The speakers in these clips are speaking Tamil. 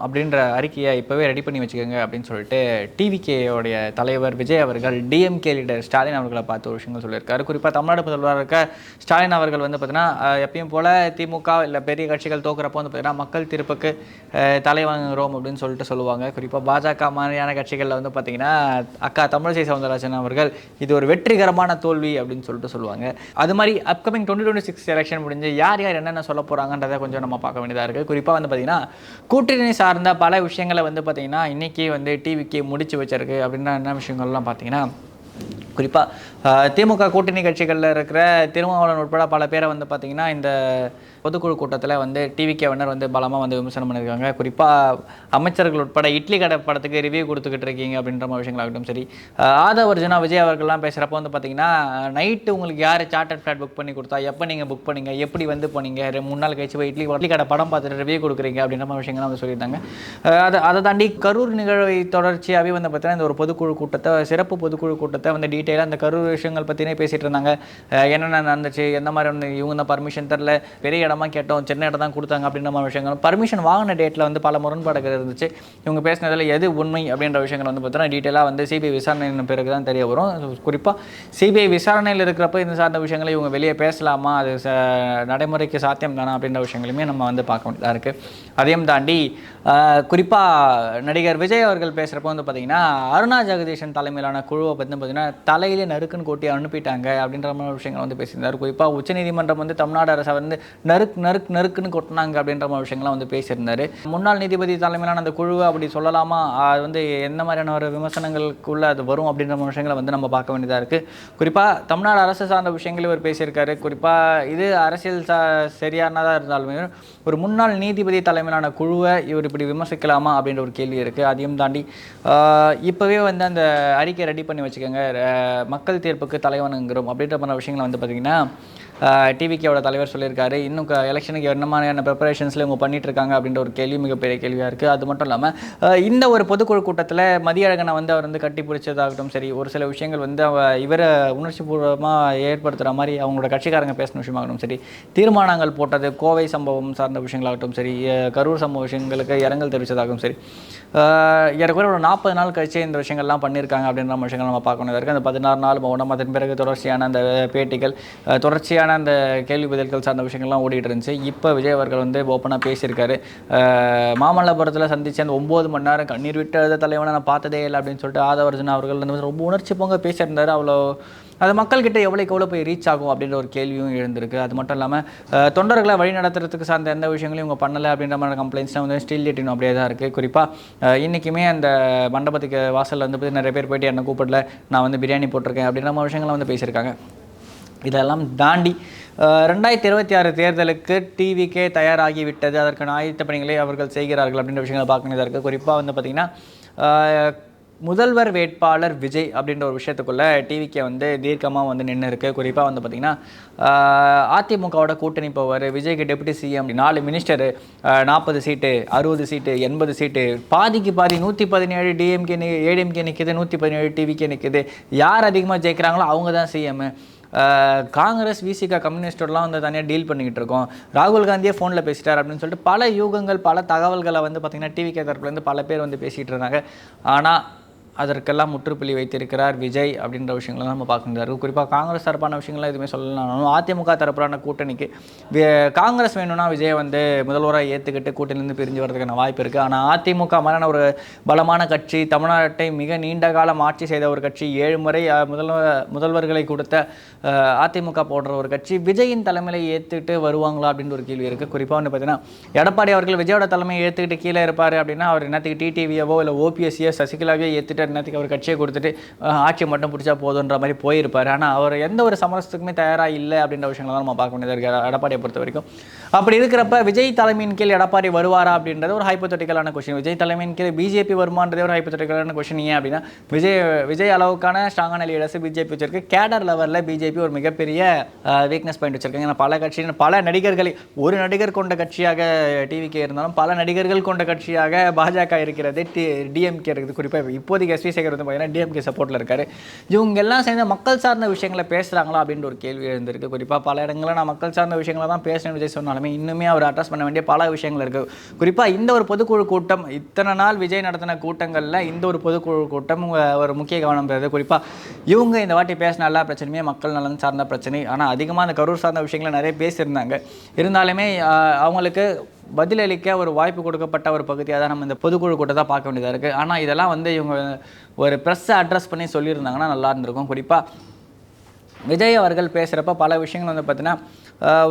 அப்படின்ற அறிக்கையை இப்போவே ரெடி பண்ணி வச்சுக்கோங்க அப்படின்னு சொல்லிட்டு டிவிகேயோடைய தலைவர் விஜய் அவர்கள் டிஎம்கே லீடர் ஸ்டாலின் அவர்களை பார்த்து ஒரு விஷயங்கள் சொல்லியிருக்காரு. குறிப்பாக தமிழ்நாடு முதல்வராக இருக்க ஸ்டாலின் அவர்கள் வந்து பார்த்தீங்கன்னா எப்பயும் போல திமுக இல்லை பெரிய கட்சிகள் தோக்குறப்போ வந்து பார்த்தீங்கன்னா மக்கள் தீர்ப்புக்கு அஹ், தலை வாங்குகிறோம் அப்படின்னு சொல்லிட்டு சொல்லுவாங்க. குறிப்பாக பாஜக மாதிரியான கட்சிகளில் வந்து பார்த்தீங்கன்னா அக்கா தமிழிசை சவுந்தரராஜன் அவர்கள் இது ஒரு வெற்றிகரமான தோல்வி அப்படின்னு சொல்லிட்டு சொல்லுவாங்க. அது மாதிரி upcoming twenty twenty six election முடிஞ்சு யார் யார் என்னென்ன சொல்ல போகிறாங்கன்றதை கொஞ்சம் நம்ம பார்க்க வேண்டியதாக இருக்குது குறிப்பாக வந்து பார்த்தீங்கன்னா கூட்டணி சார்ந்த பல விஷயங்களை வந்து பார்த்திங்கன்னா இன்றைக்கி வந்து டிவிக்கு முடிச்சு வச்சிருக்கு. அப்படின்னா என்ன விஷயங்கள்லாம் பார்த்திங்கன்னா குறிப்பாக திமுக கூட்டணி கட்சிகளில் இருக்கிற திருமாவளவன் உட்பட பல பேரை வந்து பார்த்திங்கன்னா இந்த பொதுக்குழு கூட்டத்தில் வந்து டிவி கேவனர் வந்து பலமாக வந்து விமர்சனம் பண்ணியிருக்காங்க. குறிப்பாக அமைச்சர்கள் உட்பட இட்லி கடை படத்துக்கு ரிவ்யூ கொடுத்துக்கிட்டு இருக்கீங்க அப்படின்ற மாதிரி விஷயங்களாகட்டும் சரி. ஆதவர்ஜனா விஜய் அவர்கள்லாம் பேசுகிறப்ப வந்து பார்த்தீங்கன்னா நைட்டு உங்களுக்கு யார் சார்ட்டர் ஃப்ளாட் புக் பண்ணி கொடுத்தா எப்போ நீங்கள் புக் பண்ணீங்க எப்படி வந்து போனீங்க மூணு நாள் கழிச்சு போய் இட்லி இட்லி கடை படம் பார்த்துட்டு ரிவ்யூ கொடுக்குறீங்க அப்படின்ற மாதிரி விஷயங்கள்லாம் வந்து சொல்லியிருந்தாங்க. அதை அதை தாண்டி கரூர் நிகழ்வை தொடர்ச்சியாகவே வந்து பார்த்தீங்கன்னா இந்த ஒரு பொதுக்குழு கூட்டத்தை சிறப்பு பொதுக்குழு கூட்டத்தை வந்து டீட்டெயிலாக அந்த கரூர் விஷயங்கள் பற்றினே பேசிகிட்டு இருந்தாங்க. என்னென்ன நடந்துச்சு எந்த மாதிரி ஒன்று இவங்க தான் பர்மிஷன் தரல பெரிய இடமா கேட்டோம் சின்ன இடம் தான் கொடுத்தாங்க அப்படின்ற மாதிரி விஷயங்கள் பர்மிஷன் வாங்கின டேட்டில் வந்து பல முரண்பாடுகள் இருந்துச்சு. இவங்க பேசினதில் எது உண்மை அப்படின்ற விஷயங்கள் வந்து பார்த்தீங்கன்னா டீட்டெயிலாக வந்து சிபிஐ விசாரணையின் பிறகு தான் தெரிய வரும். குறிப்பாக சிபிஐ விசாரணையில் இருக்கிறப்ப இந்த சார்ந்த விஷயங்களை இவங்க வெளியே பேசலாமா அது நடைமுறைக்கு சாத்தியம் தானா அப்படின்ற விஷயங்களுமே நம்ம வந்து பார்க்க வேண்டியதாக இருக்குது அதையும் தாண்டி குறிப்பாக நடிகர் விஜய் அவர்கள் பேசுகிறப்ப வந்து பார்த்தீங்கன்னா அருணா ஜெகதீஷன் தலைமையிலான குழுவை பற்றி பார்த்தீங்கன்னா தலையிலே நறுக்குன்னு கொட்டி அனுப்பிட்டாங்க அப்படின்ற மாதிரி விஷயங்கள் வந்து பேசியிருந்தார். குறிப்பாக உச்சநீதிமன்றம் வந்து தமிழ்நாடு அரசை வந்து நறுக்கு நறுக்கு நறுக்குன்னு கொட்டினாங்க அப்படின்ற மாதிரி விஷயங்கள்லாம் வந்து பேசியிருந்தார். முன்னாள் நீதிபதி தலைமையிலான அந்த குழுவை அப்படி சொல்லலாமா? அது வந்து எந்த மாதிரியான ஒரு விமர்சனங்களுக்குள்ள அது வரும் அப்படின்ற மாதிரி விஷயங்களை வந்து நம்ம பார்க்க வேண்டியதாக இருக்குது குறிப்பாக தமிழ்நாடு அரசு சார்ந்த விஷயங்கள் இவர் பேசியிருக்காரு. குறிப்பாக இது அரசியல் சா சரியானதாக இருந்தாலுமே ஒரு முன்னாள் நீதிபதி தலைமையிலான குழுவை இவர் இப்படி விமர்சிக்கலாமா அப்படின்ற ஒரு கேள்வி இருக்குது அதையும் தாண்டி இப்போவே வந்து அந்த அறிக்கை ரெடி பண்ணி வச்சுக்கோங்க. மக்கள் தீர்ப்புக்கு தலைவனுங்கிறோம் அப்படின்ற மாதிரி விஷயங்களை வந்து பார்த்திங்கன்னா டிவிகேவோட தலைவர் சொல்லியிருக்காரு. இன்னும் எலெக்ஷனுக்கு என்ன மாதிரியான ப்ரிப்பரேஷன்ஸில் இவங்க பண்ணிட்டு இருக்காங்க அப்படின்ற ஒரு கேள்வி மிகப்பெரிய கேள்வியாக இருக்குது அது மட்டும் இல்லாமல் இந்த ஒரு பொதுக்குழு கூட்டத்தில் மதியழகனை வந்து அவர் வந்து கட்டி பிடிச்சதாகட்டும் சரி ஒரு சில விஷயங்கள் வந்து அவ இவரை உணர்ச்சி பூர்வமாக ஏற்படுத்துகிற மாதிரி அவங்களோட கட்சிக்காரங்க பேசின விஷயமாகட்டும் சரி தீர்மானங்கள் போட்டது கோவை சம்பவம் சார்ந்த விஷயங்களாகட்டும் சரி கரூர் சம்பவ விஷயங்களுக்கு இரங்கல் தெரிவித்ததாகவும் சரி ஏற்கனவே ஏறக்குறைய ஒரு நாற்பது நாள் கழிச்சு இந்த விஷயங்கள்லாம் பண்ணியிருக்காங்க அப்படின்ற விஷயங்கள் நம்ம பார்க்கணும். இருக்குது அந்த பதினாறு நாள் மௌனம் அதன் பிறகு தொடர்ச்சியான அந்த பேட்டிகள் தொடர்ச்சியான அந்த கேள்வி பதில்கள் சார்ந்த விஷயங்கள்லாம் ஓடிட்டு இருந்துச்சு. இப்போ விஜய் அவர்கள் வந்து ஓப்பனாக பேசியிருக்காரு. மாமல்லபுரத்தில் சந்திச்சு அந்த ஒம்பது மணி நேரம் கண்ணீர் விட்டு எழுத தலைவனை நான் பார்த்ததே இல்லை அப்படின்னு சொல்லிட்டு ஆதவர்ஜன் அவர்கள் வந்து ரொம்ப உணர்ச்சி பொங்க பேசியிருந்தார். அவ்வளோ அது மக்கள்கிட்ட எவ்வளோக்கு எவ்வளோ போய் ரீச் ஆகும் அப்படின்ற ஒரு கேள்வியும் எழுந்திருக்கு. அது மட்டும் இல்லாமல் தொண்டர்களை வழி நடத்துறதுக்கு சார்ந்த எந்த விஷயங்களையும் இவங்க பண்ணலை அப்படின்ற மாதிரி கம்ப்ளைண்ட்ஸ்லாம் வந்து ஸ்டீல் லிட்டினும் அப்படியே தான் இருக்குது குறிப்பாக இன்றைக்குமே அந்த மண்டபத்துக்கு வாசலில் வந்து நிறைய பேர் போயிட்டு என்ன கூப்பிடல. நான் வந்து பிரியாணி போட்டிருக்கேன் அப்படின்ற மாதிரி விஷயங்கள்லாம் வந்து பேசியிருக்காங்க. இதெல்லாம் தாண்டி ரெண்டாயிரத்தி இருபத்தி ஆறு தேர்தலுக்கு டிவிக்கே தயாராகிவிட்டது. அதற்கான ஆயத்த பணிகளை அவர்கள் செய்கிறார்கள் அப்படின்ற விஷயங்களை பார்க்க இருக்குது குறிப்பாக வந்து பார்த்திங்கன்னா முதல்வர் வேட்பாளர் விஜய் அப்படின்ற ஒரு விஷயத்துக்குள்ளே டிவிக்கே வந்து தீர்க்கமாக வந்து நின்று இருக்கு. குறிப்பாக வந்து பார்த்திங்கன்னா அதிமுகவோட கூட்டணி போவார். விஜய்க்கு டெபுட்டி சிஎம் நாலு மினிஸ்டரு நாற்பது சீட்டு அறுபது சீட்டு எண்பது சீட்டு. பாதிக்கு பாதி நூற்றி பதினேழு டிஎம்கே ஏடிஎம்கே நிற்கிது நூற்றி பதினேழு டிவிக்கே நிற்கிது யார் அதிகமாக ஜெயிக்கிறாங்களோ அவங்க தான் சிஎம் காங்கிரஸ் விசிகா கம்யூனிஸ்டோடலாம் வந்து தனியாக டீல் பண்ணிக்கிட்டு இருக்கோம். ராகுல் காந்தியே ஃபோனில் பேசிட்டார் அப்படின்னு சொல்லிட்டு பல யூகங்கள் பல தகவல்களை வந்து பார்த்திங்கன்னா டிவி தரப்புலேருந்து பல பேர் வந்து பேசிகிட்டு இருந்தாங்க. ஆனால் அதற்கெல்லாம் முற்றுப்புள்ளி வைத்திருக்கிறார் விஜய் அப்படின்ற விஷயங்களை நம்ம பார்க்கணும் குறிப்பாக காங்கிரஸ் தரப்பான விஷயங்கள்லாம் எதுவுமே சொல்லலாம் அதிமுக தரப்பான கூட்டணிக்கு காங்கிரஸ் வேணும்னா விஜய் வந்து முதல்வராக ஏற்றுக்கிட்டு கூட்டணியிலேருந்து பிரிஞ்சு வரதுக்கான வாய்ப்பு இருக்குது ஆனால் அதிமுக மாதிரியான ஒரு பலமான கட்சி தமிழ்நாட்டை மிக நீண்ட காலம் ஆட்சி செய்த ஒரு கட்சி ஏழு முறை முதல்வர் முதல்வர்களை கொடுத்த அதிமுக போன்ற ஒரு கட்சி விஜயின் தலைமையில் ஏற்றுக்கிட்டு வருவாங்களா அப்படின்ற ஒரு கேள்வி இருக்குது குறிப்பாக வந்து பார்த்தீங்கன்னா எடப்பாடி அவர்கள் விஜயோட தலைமையை ஏற்றுக்கிட்டு கீழே இருப்பார் அப்படின்னா அவர் என்னத்துக்கு டிடிவியவோ இல்லை ஓபிஎஸ்சியோ சசிகலாவையோ ஏற்றுட்டு என்னத்துக்கு அவர் கட்சியை கொடுத்துட்டு அஹ், ஆட்சி மட்டும் பிடிச்சா போதுன்ற மாதிரி போயிருப்பார். ஆனால் அவர் எந்த ஒரு சமரசத்துக்குமே தயாராக இல்லை அப்படின்ற விஷயங்களை தான் நம்ம பார்க்க வேண்டியதாக இருக்குது எடப்பாடியை பொறுத்த வரைக்கும். அப்படி இருக்கிறப்ப விஜய் தலைமையின் கீழ் எடப்பாடி வருவாரா அப்படின்றது ஒரு ஹைப்போத்தட்டிக்கலான கொஷின் விஜய் தலைமையின் கீழ் பிஜேபி வருமானதே ஒரு ஹைப்போத்தட்டிக்கலான கொஷின் ஏன் அப்படின்னா விஜய் விஜய் அளவுக்கான ஸ்ட்ராங்கான லீடர்ஸ் பிஜேபி வச்சிருக்கு. கேடர் லெவலில் பிஜேபி ஒரு மிகப்பெரிய வீக்னஸ் பாயிண்ட் வச்சிருக்காங்க. ஏன்னா பல கட்சியின் பல நடிகர்களை ஒரு நடிகர் கொண்ட கட்சியாக டிவிக்கே இருந்தாலும் பல நடிகர்கள் கொண்ட கட்சியாக பாஜக இருக்கிறது டி டிஎம்கே இருக்குது குறிப்பாக இப்போதைக்கு கே ஸ்ரீசேகர் சேகர் வந்து பார்த்தீங்கன்னா டிஎம்கே சப்போர்ட்டில் இருக்காரு. இவங்க எல்லாம் சேர்ந்து மக்கள் சார்ந்த விஷயங்களை பேசுகிறாங்களா அப்படின்ற ஒரு கேள்வி எழுந்திருக்கு. குறிப்பாக பல இடங்களில் நான் மக்கள் சார்ந்த விஷயங்களை தான் பேசுகிறேன் விஜய் சொன்னாலுமே இன்னுமே அவர் அட்ரஸ் பண்ண வேண்டிய பல விஷயங்கள் இருக்குது குறிப்பாக இந்த ஒரு பொதுக்குழு கூட்டம் இத்தனை நாள் விஜய் நடத்தின கூட்டங்களில் இந்த ஒரு பொதுக்குழு கூட்டம் ஒரு முக்கிய கவனம் பெறுது. குறிப்பாக இவங்க இந்த வாட்டி பேசின எல்லா பிரச்சனையுமே மக்கள் நலன் சார்ந்த பிரச்சனை. ஆனால் அதிகமாக அந்த கரூர் சார்ந்த விஷயங்களை நிறைய பேசியிருந்தாங்க. இருந்தாலுமே அவங்களுக்கு பதிலளிக்க ஒரு வாய்ப்பு கொடுக்கப்பட்ட ஒரு பகுதியாக தான் நம்ம இந்த பொதுக்குழு கூட்டத்தை பார்க்க வேண்டியதாக இருக்குது ஆனால் இதெல்லாம் வந்து இவங்க ஒரு ப்ரெஸ்ஸை அட்ரஸ் பண்ணி சொல்லியிருந்தாங்கன்னா நல்லா இருந்திருக்கும். குறிப்பாக விஜய் அவர்கள் பேசுகிறப்ப பல விஷயங்கள் வந்து பார்த்தீங்கன்னா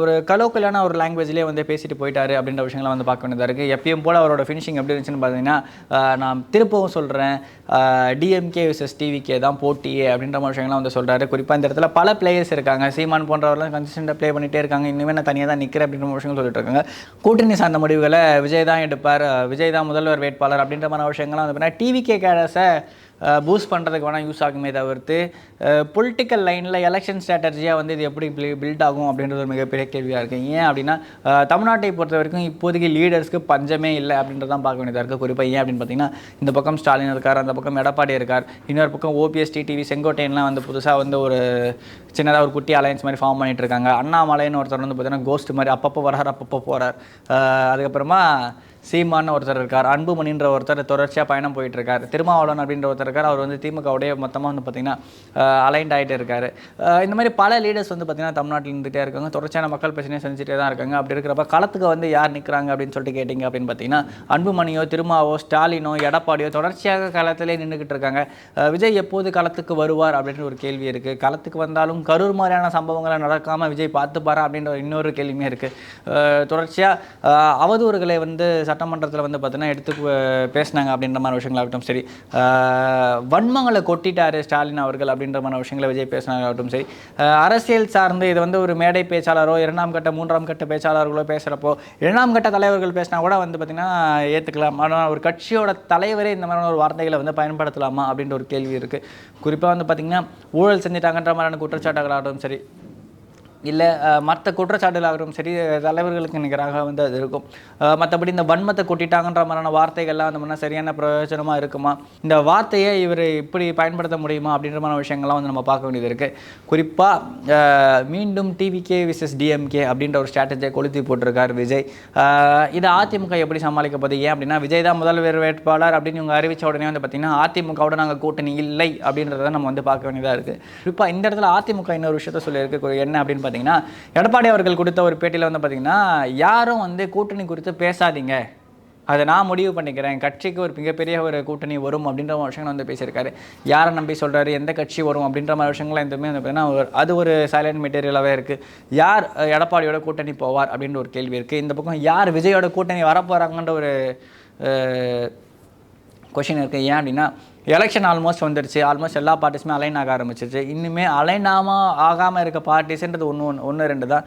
ஒரு கலோக்கலான ஒரு லாங்குவேஜ்லேயே வந்து பேசிட்டு போயிட்டாரு அப்படின்ற விஷயங்களை வந்து பார்க்க வேண்டியதாக இருக்குது எப்பயும் போல் அவரோட ஃபினிஷிங் எப்படி இருந்துச்சுன்னு பார்த்தீங்கன்னா நான் திருப்பவும் சொல்கிறேன் டிஎம்கே விசஸ் டிவிகே தான் போட்டியே அப்படின்ற மாதிரி விஷயங்கள்லாம் வந்து சொல்கிறாரு குறிப்பாக இந்த இடத்துல பல பிளேயர்ஸ் இருக்காங்க. சீமான் போன்றவரெல்லாம் கன்சிஸ்டண்ட்டாக ப்ளே பண்ணிகிட்டே இருக்காங்க. இன்னுமே நான் தனியாக தான் நிற்கிறேன் அப்படின்ற விஷயங்கள் சொல்லிட்டு இருக்காங்க. கூட்டணி சார்ந்த முடிவுகளை விஜய் தான் எடுப்பார். விஜய் தான் முதல்வர் வேட்பாளர் அப்படின்ற மாதிரி விஷயங்கள்லாம் வந்து பார்த்தீங்கன்னா டிவிகே கேடஸை பூஸ்ட் பண்ணுறதுக்கு வேணால் யூஸ் ஆகுமே தவிர்த்து பொலிட்டிக்கல் லைனில் எலெக்ஷன் ஸ்ட்ராட்டஜியாக வந்து இது எப்படி பில்ட் ஆகும் அப்படின்றது ஒரு மிகப்பெரிய கேள்வியாக இருக்குது ஏன் அப்படின்னா தமிழ்நாட்டை பொறுத்த வரைக்கும் இப்போதைக்கு லீடர்ஸ்க்கு பஞ்சமே இல்லை அப்படின்றதான் பார்க்க வேண்டியதாக இருக்குது குறிப்பாக ஏன் அப்படின்னு பார்த்தீங்கன்னா இந்த பக்கம் ஸ்டாலின் இருக்கார் அந்த பக்கம் எடப்பாடி இருக்கார். இன்னொரு பக்கம் ஓபிஎஸ்டி டிவி செங்கோட்டையன்லாம் வந்து புதுசாக வந்து ஒரு சின்னதாக ஒரு குட்டி அலையன்ஸ் மாதிரி ஃபார்ம் பண்ணிட்டு இருக்காங்க அண்ணாமலைன்னு ஒருத்தர் வந்து பார்த்தீங்கன்னா கோஸ்ட் மாதிரி அப்பப்போ வரார் அப்பப்போ போகிறார் அதுக்கப்புறமா சீமான்னு ஒருத்தர் இருக்கார். அன்புமணின்ற ஒருத்தர் தொடர்ச்சியாக பயணம் போயிட்டு இருக்கார் திருமாவளவன் அப்படின்ற ஒருத்தர் இருக்கார். அவர் வந்து திமுகவுடைய மொத்தமாக வந்து பார்த்திங்கன்னா அலைண்ட் ஆகிட்டு இருக்கார். இந்த மாதிரி பல லீடர்ஸ் வந்து பார்த்திங்கன்னா தமிழ்நாட்டில் இருந்துகிட்டே இருக்காங்க. தொடர்ச்சியான மக்கள் பிரச்சனையை செஞ்சுட்டே தான் இருக்காங்க. அப்படி இருக்கிறப்ப களத்துக்கு வந்து யார் நிற்கிறாங்க அப்படின்னு சொல்லிட்டு கேட்டிங்க அப்படின்னு பார்த்தீங்கன்னா அன்புமணியோ திருமாவோ ஸ்டாலினோ எடப்பாடியோ தொடர்ச்சியாக களத்திலே நின்றுக்கிட்டு இருக்காங்க. விஜய் எப்போது களத்துக்கு வருவார் அப்படின்ற ஒரு கேள்வி இருக்குது களத்துக்கு வந்தாலும் கரூர் மாதிரியான சம்பவங்களை நடக்காமல் விஜய் பார்த்துப்பாரா அப்படின்ற இன்னொரு கேள்வியுமே இருக்குது தொடர்ச்சியாக அவதூறுகளை வந்து சட்டமன்றத்தில் வந்து பார்த்தீங்கன்னா எடுத்து பேசினாங்க அப்படின்ற மாதிரி விஷயங்களாகட்டும் சரி. வன்மங்களை கொட்டிட்டாரு ஸ்டாலின் அவர்கள் அப்படின்ற மாதிரி விஷயங்களை விஜய் பேசினாங்கட்டும் சரி. அரசியல் சார்ந்து இது வந்து ஒரு மேடை பேச்சாளரோ இரண்டாம் கட்ட மூன்றாம் கட்ட பேச்சாளர்களோ பேசுகிறப்போ இரண்டாம் கட்ட தலைவர்கள் பேசினா கூட வந்து பார்த்திங்கன்னா ஏற்றுக்கலாம் ஆனால் ஒரு கட்சியோட தலைவரே இந்த மாதிரியான ஒரு வார்த்தைகளை வந்து பயன்படுத்தலாமா அப்படின்ற ஒரு கேள்வி இருக்குது குறிப்பாக வந்து பார்த்திங்கன்னா ஊழல் செஞ்சிட்டாங்கன்ற மாதிரியான குற்றச்சாட்டுகளாகட்டும் சரி. இல்லை மற்ற குற்றச்சாட்டுகளாகவும் சரி தலைவர்களுக்கு நிகராக வந்து அது இருக்கும். மற்றபடி இந்த வன்மத்தை கொட்டிட்டாங்கன்ற மாதிரியான வார்த்தைகள்லாம் அந்த பண்ணால் சரியான பிரயோஜனமாக இருக்குமா? இந்த வார்த்தையை இவர் இப்படி பயன்படுத்த முடியுமா அப்படின்ற மாதிரி விஷயங்கள்லாம் வந்து நம்ம பார்க்க வேண்டியது இருக்குது குறிப்பாக மீண்டும் டிவிகே விசஸ் டிஎம்கே அப்படின்ற ஒரு ஸ்ட்ராட்டஜியை கொளுத்தி போட்டிருக்கார் விஜய். இது இதை அதிமுக எப்படி சமாளிக்க போகுது ஏன் அப்படின்னா விஜய் தான் முதல்வர் வேட்பாளர் அப்படின்னு இவங்க அறிவித்த உடனே வந்து பார்த்தீங்கன்னா அதிமுகவோட நாங்கள் கூட்டணி இல்லை அப்படின்றத நம்ம வந்து பார்க்க வேண்டியதாக இருக்குது குறிப்பாக இந்த இடத்துல அதிமுக இன்னொரு விஷயத்த சொல்லியிருக்கு. என்ன அப்படின்னு பார்த்தீங்கன்னா எடப்பாடி அவர்கள் கொடுத்த ஒரு பேட்டியில் வந்து பார்த்தீங்கன்னா யாரும் வந்து கூட்டணி குறித்து பேசாதீங்க. அதை நான் முடிவு பண்ணிக்கிறேன். கட்சிக்கு ஒரு மிகப்பெரிய ஒரு கூட்டணி வரும் அப்படின்ற மாதிரி விஷயங்கள் வந்து பேசியிருக்காரு. யாரை நம்பி சொல்கிறாரு எந்த கட்சி வரும் அப்படின்ற மாதிரி விஷயங்கள்லாம் எதுவுமே வந்து பார்த்தீங்கன்னா அது ஒரு சைலண்ட் மெட்டீரியலாகவே இருக்குது யார் எடப்பாடியோட கூட்டணி போவார் அப்படின்ற ஒரு கேள்வி இருக்குது இந்த பக்கம் யார் விஜயோட கூட்டணி வரப்போகிறாங்கன்ற ஒரு கொஷின் இருக்குது ஏன் அப்படின்னா எலெக்ஷன் ஆல்மோஸ்ட் வந்துருச்சு. ஆல்மோஸ்ட் எல்லா பார்ட்டிஸுமே அலைன் ஆக ஆரம்பிச்சிருச்சு. இன்னுமே அலைன் ஆகாமல் இருக்க பார்ட்டிஸ்ன்றது ஒன்று ஒன்று ஒன்று ரெண்டு தான்.